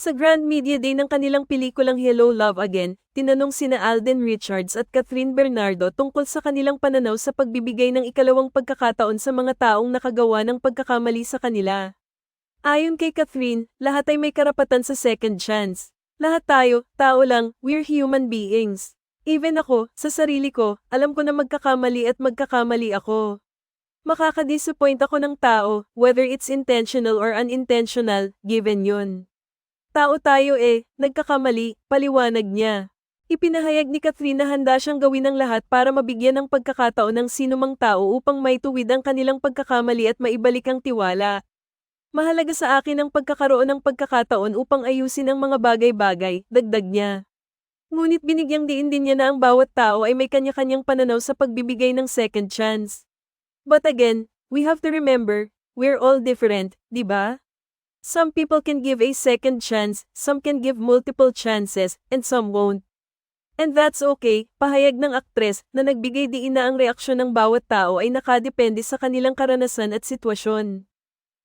Sa Grand Media Day ng kanilang pelikulang Hello Love Again, tinanong sina Alden Richards at Catherine Bernardo tungkol sa kanilang pananaw sa pagbibigay ng ikalawang pagkakataon sa mga taong nakagawa ng pagkakamali sa kanila. Ayon kay Catherine, lahat ay may karapatan sa second chance. Lahat tayo, tao lang, we're human beings. Even ako, sa sarili ko, alam ko na magkakamali at magkakamali ako. Makakadisappoint ako ng tao, whether it's intentional or unintentional, given yun. Tao tayo eh, nagkakamali, paliwanag niya. Ipinahayag ni Catherine na handa siyang gawin ang lahat para mabigyan ng pagkakataon ng sinumang tao upang maituwid ang kanilang pagkakamali at maibalik ang tiwala. Mahalaga sa akin ang pagkakaroon ng pagkakataon upang ayusin ang mga bagay-bagay, dagdag niya. Ngunit binigyang diin din niya na ang bawat tao ay may kanya-kanyang pananaw sa pagbibigay ng second chance. But again, we have to remember, we're all different, di ba? Some people can give a second chance, some can give multiple chances, and some won't. And that's okay, pahayag ng aktres na nagbigay diin na ang reaksyon ng bawat tao ay nakadepende sa kanilang karanasan at sitwasyon.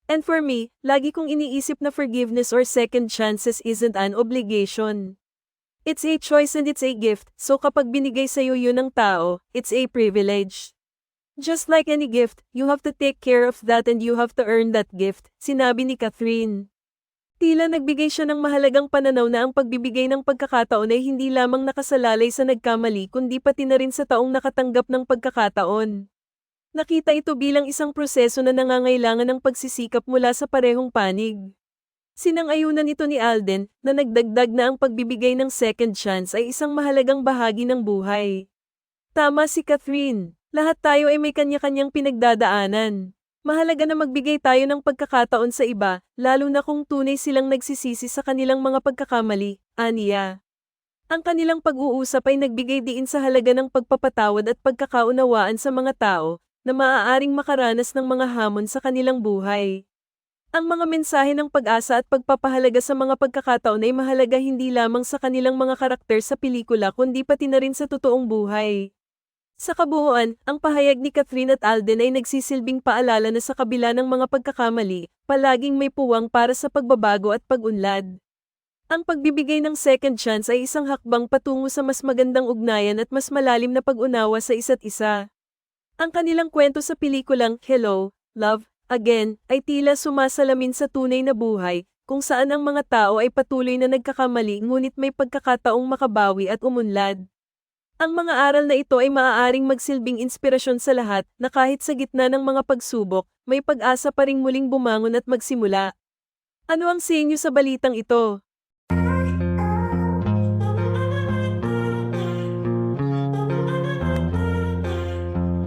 And for me, lagi kong iniisip na forgiveness or second chances isn't an obligation. It's a choice and it's a gift, so kapag binigay sa'yo yun ng tao, it's a privilege. Just like any gift, you have to take care of that and you have to earn that gift, sinabi ni Catherine. Tila nagbigay siya ng mahalagang pananaw na ang pagbibigay ng pagkakataon ay hindi lamang nakasalalay sa nagkamali kundi pati na rin sa taong nakatanggap ng pagkakataon. Nakita ito bilang isang proseso na nangangailangan ng pagsisikap mula sa parehong panig. Sinang-ayunan ito ni Alden na nagdagdag na ang pagbibigay ng second chance ay isang mahalagang bahagi ng buhay. Tama si Catherine. Lahat tayo ay may kanya-kanyang pinagdadaanan. Mahalaga na magbigay tayo ng pagkakataon sa iba, lalo na kung tunay silang nagsisisi sa kanilang mga pagkakamali, aniya. Ang kanilang pag-uusap ay nagbigay diin sa halaga ng pagpapatawad at pagkakaunawaan sa mga tao na maaaring makaranas ng mga hamon sa kanilang buhay. Ang mga mensahe ng pag-asa at pagpapahalaga sa mga pagkakataon ay mahalaga hindi lamang sa kanilang mga karakter sa pelikula kundi pati na rin sa totoong buhay. Sa kabuuan, ang pahayag ni Catherine at Alden ay nagsisilbing paalala na sa kabila ng mga pagkakamali, palaging may puwang para sa pagbabago at pag-unlad. Ang pagbibigay ng second chance ay isang hakbang patungo sa mas magandang ugnayan at mas malalim na pag-unawa sa isa't isa. Ang kanilang kwento sa pelikulang Hello, Love, Again, ay tila sumasalamin sa tunay na buhay, kung saan ang mga tao ay patuloy na nagkakamali ngunit may pagkakataong makabawi at umunlad. Ang mga aral na ito ay maaaring magsilbing inspirasyon sa lahat na kahit sa gitna ng mga pagsubok, may pag-asa pa ring muling bumangon at magsimula. Ano ang sinyo sa balitang ito?